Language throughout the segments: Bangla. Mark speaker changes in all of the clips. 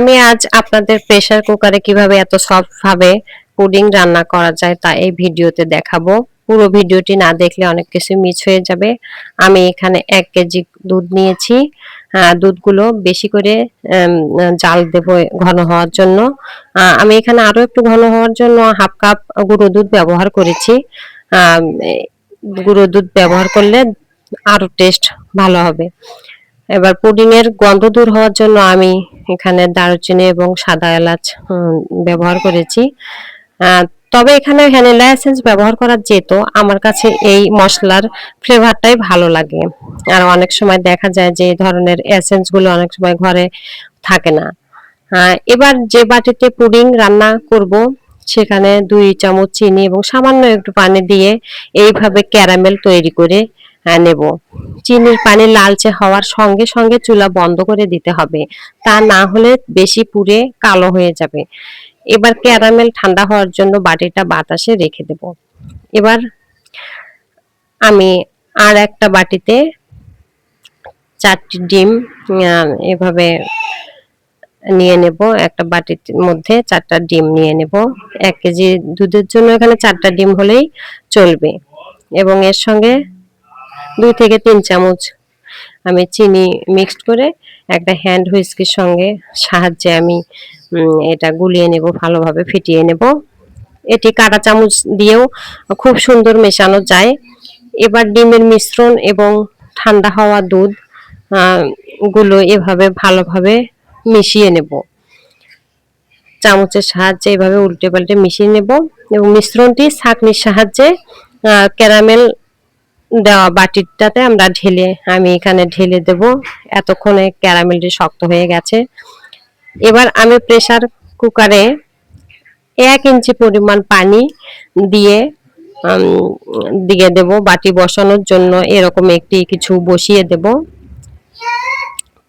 Speaker 1: আমি আজ আপনাদের প্রেসার কুকারে কীভাবে এত সফট ভাবে পুডিং রান্না করা যায় তা এই ভিডিওতে দেখাবো। পুরো ভিডিওটি না দেখলে অনেক কিছু মিস হয়ে যাবে। আমি এখানে এক কেজি দুধ নিয়েছি। দুধগুলো বেশি করে জাল দেব ঘন হওয়ার জন্য। আমি এখানে আরও একটু ঘন হওয়ার জন্য হাফ কাপ গুঁড়ো দুধ ব্যবহার করেছি। গুঁড়ো দুধ ব্যবহার করলে আরও টেস্ট ভালো হবে। এবার পুডিংয়ের গন্ধ দূর হওয়ার জন্য আমি এখানে দারুচিনি এবং সাদা এলাচ ব্যবহার করেছি। তবে এখানে ভ্যানিলা এসেন্স ব্যবহার করা যেত, আমার কাছে এই মশলার ফ্লেভারটাই ভালো লাগে। আর অনেক সময় দেখা যায় যে এই ধরনের এসেন্সগুলো অনেক সময় ঘরে থাকে না। এবার যে বাটিতে পুডিং রান্না করব সেখানে দুই চামচ চিনি এবং সামান্য একটু পানি দিয়ে এইভাবে ক্যারামেল তৈরি করে নেব। চিনির পানি লালচে হওয়ার সঙ্গে সঙ্গে চুলা বন্ধ করে দিতে হবে। তা না হলে বেশি পুড়ে কালো হয়ে যাবে। এবার ক্যারামেল ঠান্ডা হওয়ার জন্য বাটিটা বাতাসে রেখে দেব। এবার আমি আর একটা বাটিতে চারটি ডিম এভাবে নিয়ে নেব। একটা বাটির মধ্যে চারটা ডিম নিয়ে নেব। এক কেজি দুধের জন্য এখানে চারটা ডিম হলেই চলবে। এবং এর সঙ্গে দুই থেকে তিন চামচ আমি চিনি মিক্সড করে একটা হ্যান্ড হুইস্কির সঙ্গে সাহায্যে আমি এটা গুলিয়ে নেব, ভালোভাবে ফিটিয়ে নেব। এটি কাঁটা চামচ দিয়েও খুব সুন্দর মেশানো যায়। এবার ডিমের মিশ্রণ এবং ঠান্ডা হওয়া দুধগুলো এভাবে ভালোভাবে মিশিয়ে নেব। চামচের সাহায্যে এভাবে উল্টে পাল্টে মিশিয়ে নেব এবং মিশ্রণটি ছাঁকনির সাহায্যে ক্যারামেল দেওয়া বাটিটাতে আমরা ঢেলে, আমি এখানে ঢেলে দেব। এতক্ষণে ক্যারামেলটি শক্ত হয়ে গেছে। এবার আমি প্রেসার কুকারে এক ইঞ্চি পরিমাণ পানি দিয়ে দিয়ে দেব। বাটি বসানোর জন্য এরকম একটি কিছু বসিয়ে দেব।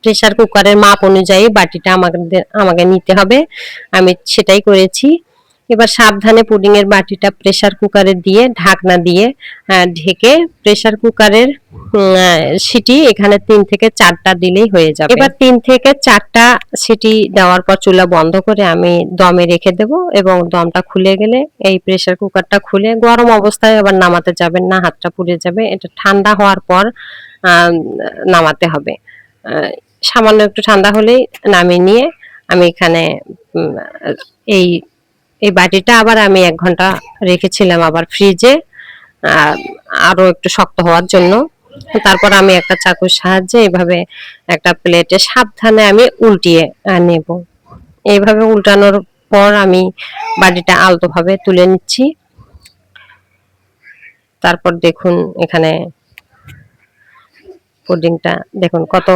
Speaker 1: প্রেসার কুকারের মাপ অনুযায়ী বাটিটা আমাদের, আমাকে নিতে হবে। আমি সেটাই করেছি। এবার সাবধানে পুডিং এর বাটিটা প্রেসার কুকারে দিয়ে, ঢাকনা দিয়ে ঢেকে প্রেসার কুকারের সিটি এখানে তিন থেকে চারটা দিলেই হয়ে যাবে। এবার তিন থেকে চারটা সিটি দেওয়ার পর চুলা বন্ধ করে আমি দমে রেখে দেব এবং দমটা খুলে গেলে এই প্রেসার কুকারটা খুলে গরম অবস্থায় আবার নামাতে যাবেন না, হাতটা পুড়ে যাবে। এটা ঠান্ডা হওয়ার পর নামাতে হবে। সামান্য একটু ঠান্ডা হলেই নামিয়ে নিয়ে আমি এখানে এই এই বাটিটা আবার আমি এক ঘণ্টা রেখেছিলাম আবার ফ্রিজে আরও একটু শক্ত হওয়ার জন্য। তারপর আমি একটা চাকুর সাহায্যে এইভাবে একটা প্লেটে সাবধানে আমি উল্টিয়ে নেব। এইভাবে উল্টানোর পর আমি বাটিটা আলতোভাবে তুলে নিচ্ছি। তারপর দেখুন এখানে পুডিংটা, দেখুন কত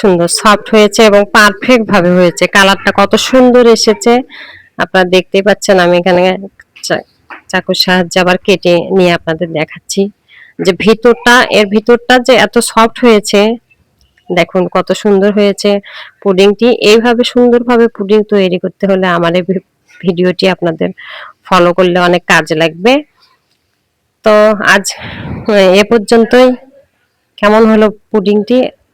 Speaker 1: সুন্দর সফট হয়েছে এবং পারফেক্ট ভাবে হয়েছে। কালারটা কত সুন্দর এসেছে। আপনারা দেখতেই পাচ্ছেন, আমি এখানে চাকুর সাহায্যে আবার কেটে নিয়ে আপনাদের দেখাচ্ছি। যে ভিতরটা, এর ভিতরটা যে এত সফট হয়েছে, দেখুন কত সুন্দর হয়েছে। পুডিংটি এইভাবে সুন্দরভাবে পুডিং তৈরি করতে হলে আমার এই ভিডিওটি আপনাদের ফলো করলে অনেক কাজে লাগবে। তো আজ এ পর্যন্তই। কেমন হলো পুডিংটি